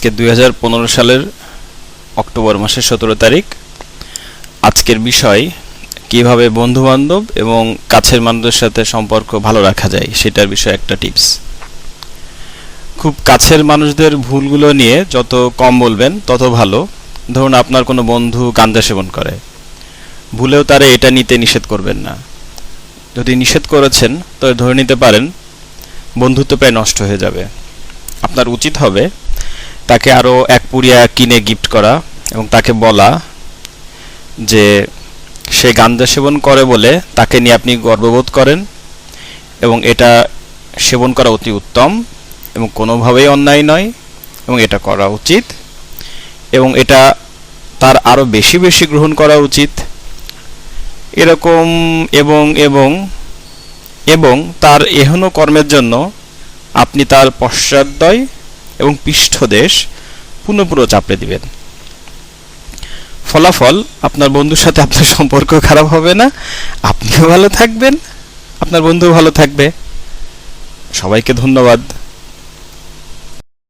আজকে দুই হাজার পনেরো সালের অক্টোবর মাসের সতেরো তারিখ। আজকের বিষয়, কীভাবে বন্ধু বান্ধব এবং কাছের মানুষদের সাথে সম্পর্ক ভালো রাখা যায়, সেটার বিষয়ে একটা টিপস। খুব কাছের মানুষদের ভুলগুলো নিয়ে যত কম বলবেন, তত ভালো। ধরুন আপনার কোনো বন্ধু গাঁজা সেবন করে। ভুলেও তারা এটা নিতে নিষেধ করবেন না। যদি নিষেধ করেছেন তবে ধরে নিতে পারেন, বন্ধুত্ব প্রায় নষ্ট হয়ে যাবে। আপনার উচিত হবে তাকে আরও এক পুড়িয়া কিনে গিফট করা এবং তাকে বলা যে সে গাঞ্জা সেবন করে বলে তাকে নিয়ে আপনি গর্ববোধ করেন এবং এটা সেবন করা অতি উত্তম এবং কোনোভাবেই অন্যায় নয় এবং এটা করা উচিত এবং এটা তার আরও বেশি বেশি গ্রহণ করা উচিত। এরকম এবং এবং এবং তার এহনো কর্মের জন্য আপনি তার পশ্চাদ্বয় এবং পৃষ্ঠদেশ পুনঃপুরো চাপড়ে দিবেন। ফলাফল আপনার বন্ধুর সাথে আপনার সম্পর্ক খারাপ হবে না, আপনিও ভালো থাকবেন, আপনার বন্ধু ভালো থাকবে। সবাইকে ধন্যবাদ।